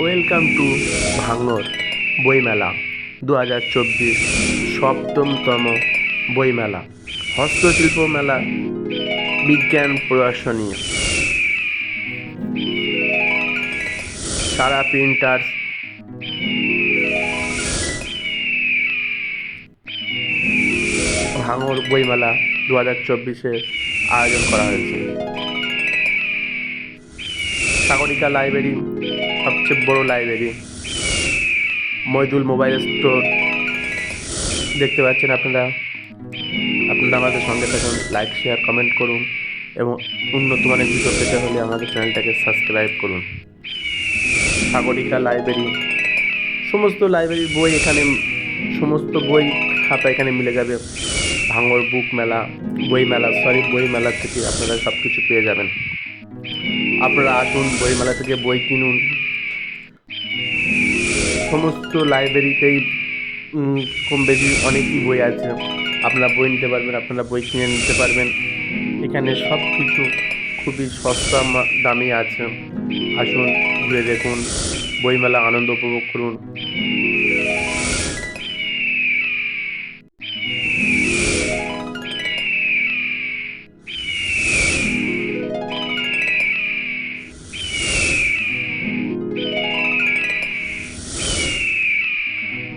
Welcome to ভাঙর বইমেলা দু হাজার চব্বিশ সপ্তমতম বইমেলা, হস্তশিল্প মেলা, বিজ্ঞান প্রদর্শনী সারা প্রিন্টার্স। ভাঙর বইমেলা দু হাজার চব্বিশের আয়োজন করা হয়েছে। সাগরিকা লাইব্রেরি সবচেয়ে বড় লাইব্রেরি মইদুল মোবাইল স্টোর দেখতে পাচ্ছেন আপনারা। আপনারা আমাদের সঙ্গে থাকুন লাইক শেয়ার কমেন্ট করুন এবং উন্নত মানের ভিডিও পেতে হলে আমাদের চ্যানেলটাকে সাবস্ক্রাইব করুন। সাগরিকা লাইব্রেরি সমস্ত লাইব্রেরির বই এখানে, সমস্ত বই খাতা এখানে মিলে যাবে। ভাঙর বুক মেলা, বই মেলা সরি বই মেলা থেকে আপনারা সব কিছু পেয়ে যাবেন। আপনারা আসুন বইমেলা থেকে বই কিনুন। সমস্ত লাইব্রেরিতেই কম বেশি অনেকই বই আছে। আপনারা বই নিতে পারবেন, আপনারা বই কিনে নিতে পারবেন। এখানে সব কিছু খুবই সস্তা দামে আছে। আসুন, ঘুরে দেখুন, বইমেলা আনন্দ উপভোগ করুন।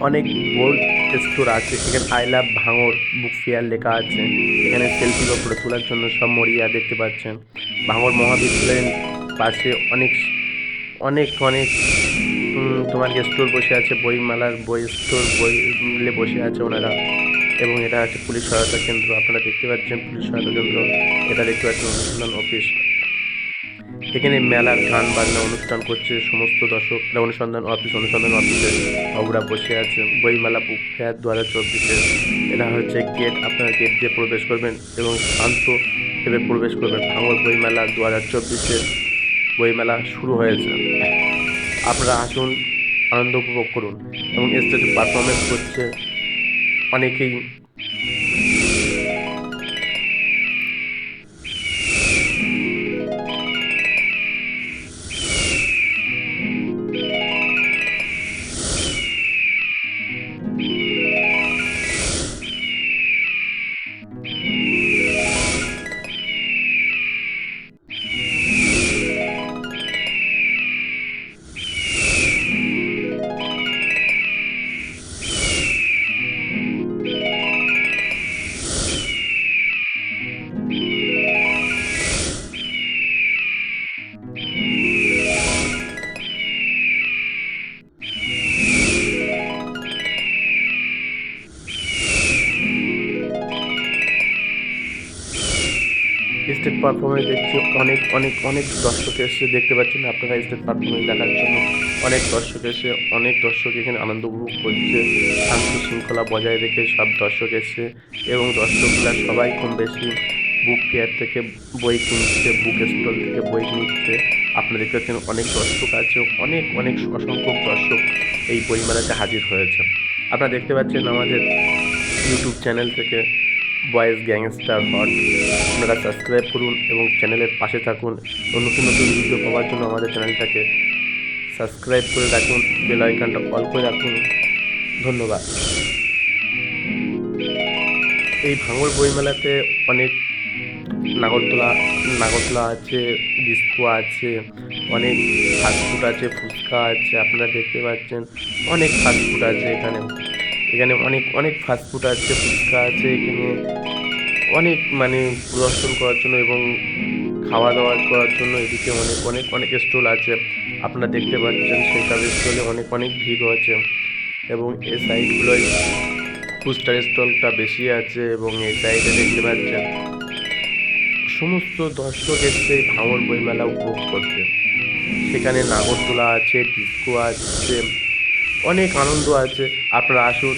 অনেক বই স্টোর আছে। এখানে I love Bhangar book fair লেখা আছে। এখানে সেলফি বা ফটো তোলার জন্য সব মরিয়া দেখতে পাচ্ছেন। ভাঙর মহাবিদ্যালয়ের পাশে অনেক অনেক অনেক তোমার স্টোর বসে আছে, বইমেলার বই স্টোর বই মিলে বসে আছে ওনারা। এবং এটা আছে পুলিশ সহায়তা কেন্দ্র। আপনারা দেখতে পাচ্ছেন পুলিশ সহায়তা কেন্দ্র। এটা দেখতে পাচ্ছেন অনুসন্ধান অফিস এখানে মেলার গান বাজনা অনুষ্ঠান করছে সমস্ত দর্শক। এটা অনুসন্ধান অফিস, অনুসন্ধান অফিসে বাবুরা বসে আছে। বইমেলা ফেয়ার দু হাজার চব্বিশে এটা হচ্ছে গেট, আপনারা গেট দিয়ে প্রবেশ করবেন এবং শান্ত ভেবে প্রবেশ করবেন। ভাঙর বইমেলা দু হাজার চব্বিশে বইমেলা শুরু হয়েছে। আপনারা আসুন, আনন্দ উপভোগ করুন এবং স্টেজে পারফরমেন্স করছে অনেকেই স্টেজ পারফরমেন্স দেখছি, অনেক অনেক অনেক দর্শক এসে দেখতে পাচ্ছেন আপনারা স্টেজ পারফরমেন্স দেখার জন্য। অনেক দর্শক এসে, অনেক দর্শক এখানে আনন্দ উপভোগ করছে, শান্তি শৃঙ্খলা বজায় রেখে সব দর্শক এসে এবং দর্শকরা সবাই কম বেশি বুক ফেয়ার থেকে বই কিনছে বুক স্টল থেকে বই কিনছে। আপনারা দেখতে পাচ্ছেন অনেক দর্শক আছে, অনেক অনেক অসংখ্য দর্শক এই বইমেলাতে হাজির হয়েছে। আপনারা দেখতে পাচ্ছেন আমাদের ইউটিউব চ্যানেল থেকে বয়েজ গ্যাংস্টার হট। আপনারা সাবস্ক্রাইব করুন এবং চ্যানেলের পাশে থাকুন এবং নতুন নতুন ভিডিও পাওয়ার জন্য আমাদের চ্যানেলটাকে সাবস্ক্রাইব করে রাখুন, বেল আইকনটা অল করে রাখুন। ধন্যবাদ। এই ভাঙর বইমেলাতে অনেক নাগরদোলা নাগরদোলা আছে, ডিস্কো আছে, অনেক ফাস্টফুড আছে, ফুচকা আছে, আপনারা দেখতে পাচ্ছেন অনেক ফাস্টফুড আছে এখানে। এখানে অনেক অনেক ফাস্টফুড আছে, ফুচকা আছে এখানে। অনেক মানে প্রদর্শন করার জন্য এবং খাওয়া দাওয়া করার জন্য এদিকে অনেক অনেক অনেক স্টল আছে। আপনারা দেখতে পাচ্ছেন সেই সব স্টলে অনেক অনেক ভিড় আছে। এবং এই সাইডগুলোয় ফুচকার স্টলটা বেশি আছে এবং এই সাইডে দেখতে পাচ্ছেন সমস্ত দর্শক এসছে ভাঙর বইমেলা উপভোগ করতে সেখানে নাগরদোলা আছে ডিস্কো আছে। অনেক আনন্দ আছে আপনারা আসুন।